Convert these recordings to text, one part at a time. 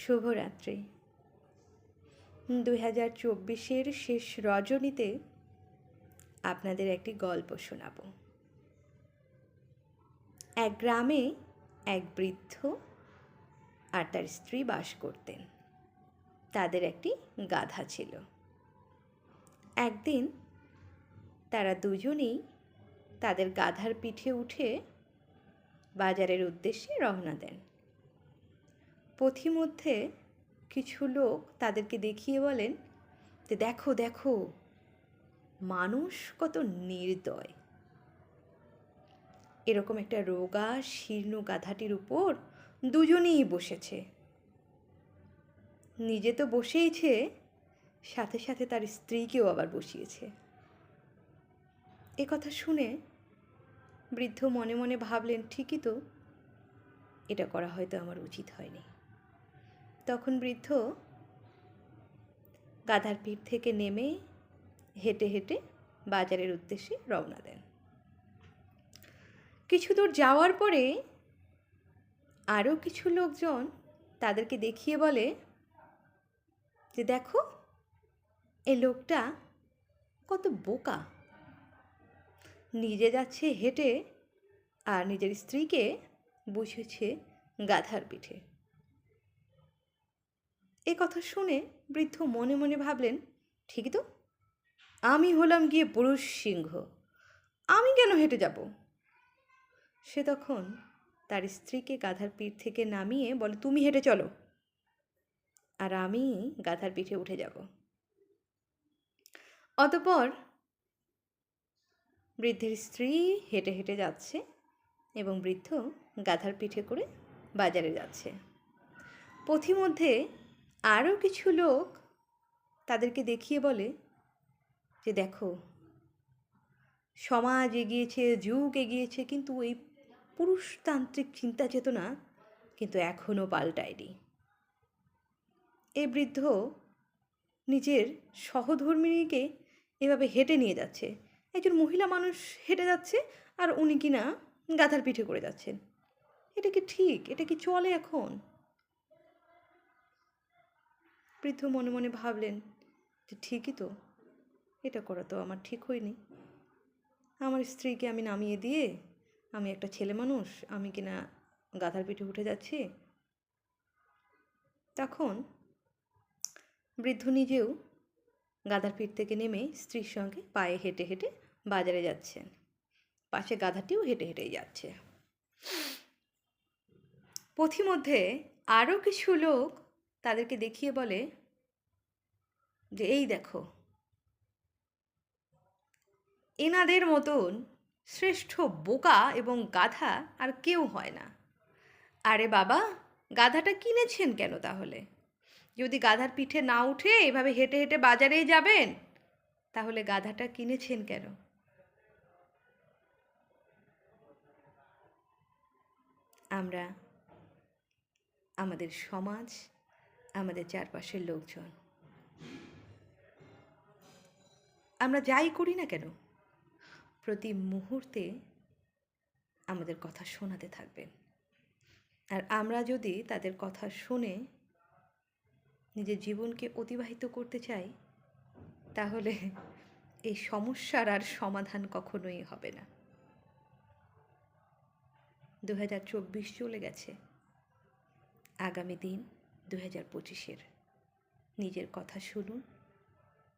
শুভরাত্রি। দুই হাজার চব্বিশের শেষ রজনীতে আপনাদের একটি গল্প শোনাব। এক গ্রামে এক বৃদ্ধ আর তার স্ত্রী বাস করতেন। তাদের একটি গাধা ছিল। একদিন তারা দুজনেই তাদের গাধার পিঠে উঠে বাজারের উদ্দেশ্যে রওনা দেন। পথিমধ্যে কিছু লোক তাদেরকে দেখিয়ে বলেন যে দেখো দেখো, মানুষ কত নির্দয়। এরকম একটা রোগা শীর্ণ গাধাটির উপর দুজনেই বসেছে। নিজে তো বসেইছে সাথে সাথে তার স্ত্রীকেও আবার বসিয়েছে। এ কথা শুনে বৃদ্ধ মনে মনে ভাবলেন, ঠিকই তো, এটা করা হয়তো আমার উচিত হয়নি। তখন বৃদ্ধ গাধার পিঠ থেকে নেমে হেঁটে হেঁটে বাজারের উদ্দেশ্যে রওনা দেন। কিছু দূর যাওয়ার পরে আরও কিছু লোকজন তাদেরকে দেখিয়ে বলে যে, দেখো এই লোকটা কত বোকা। নিজে যাচ্ছে হেঁটে আর নিজের স্ত্রীকে বসেছে গাধার পিঠে। এ কথা শুনে বৃদ্ধ মনে মনে ভাবলেন ঠিক তো। আমি হলাম গিয়ে পুরুষ সিংহ। আমি কেন হেঁটে যাব? সে তখন তার স্ত্রীকে গাধার পিঠ থেকে নামিয়ে বলে, তুমি হেঁটে চলো। আর আমি গাধার পিঠে উঠে যাব। অতপর বৃদ্ধের স্ত্রী হেঁটে হেঁটে যাচ্ছে এবং বৃদ্ধ গাধার পিঠে করে বাজারে যাচ্ছে। পথিমধ্যে আরও কিছু লোক তাদেরকে দেখিয়ে বলে যে, দেখো, সমাজ এগিয়েছে, যুগ এগিয়েছে, কিন্তু এই পুরুষতান্ত্রিক চিন্তা চেতনা কিন্তু এখনও পাল্টায়নি। এ বৃদ্ধ নিজের সহধর্মিনীকে এভাবে হেঁটে নিয়ে যাচ্ছে। একজন মহিলা মানুষ হেঁটে যাচ্ছে আর উনি কিনা গাধার পিঠে করে যাচ্ছেন। এটা কি ঠিক? এটা কি চলে এখন? বৃদ্ধ মনে মনে ভাবলেন যে ঠিকই তো, এটা করা তো আমার ঠিক হয়নি। আমার স্ত্রীকে আমি নামিয়ে দিয়ে আমি একটা ছেলে মানুষ, আমি কিনা গাধার পিঠে উঠে যাচ্ছি? তখন বৃদ্ধ নিজেও গাধার পিঠ থেকে নেমে স্ত্রীর সঙ্গে পায়ে হেঁটে হেঁটে বাজারে যাচ্ছেন। পাশে গাধাটিও হেঁটে হেঁটেই যাচ্ছে। পথিমধ্যে আরও কিছু লোক তাদেরকে দেখিয়ে বলে যে, এই দেখো, এনাদের মতন শ্রেষ্ঠ বোকা এবং গাধা আর কেউ হয় না। আরে বাবা, গাধাটা কিনেছেন কেন তাহলে? যদি গাধার পিঠে না উঠে এভাবে হেঁটে হেঁটে বাজারেই যাবেন, তাহলে গাধাটা কিনেছেন কেন? আমরা, আমাদের সমাজ আমাদের চারপাশের লোকজন। আমরা যাই করি না কেন? প্রতি মুহূর্তে আমাদের কথা শোনাতে থাকবেন আর আমরা যদি তাদের কথা শুনে নিজের জীবনকে অতিবাহিত করতে চাই, তাহলে এই সমস্যার আর সমাধান কখনোই হবে না। দু হাজার চব্বিশ চলে গেছে। আগামী দিন দু হাজার পঁচিশের। নিজের কথা শুনুন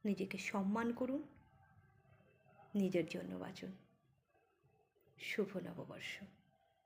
নিজেকে সম্মান করুন নিজের জন্য বাঁচুন। শুভ নববর্ষ।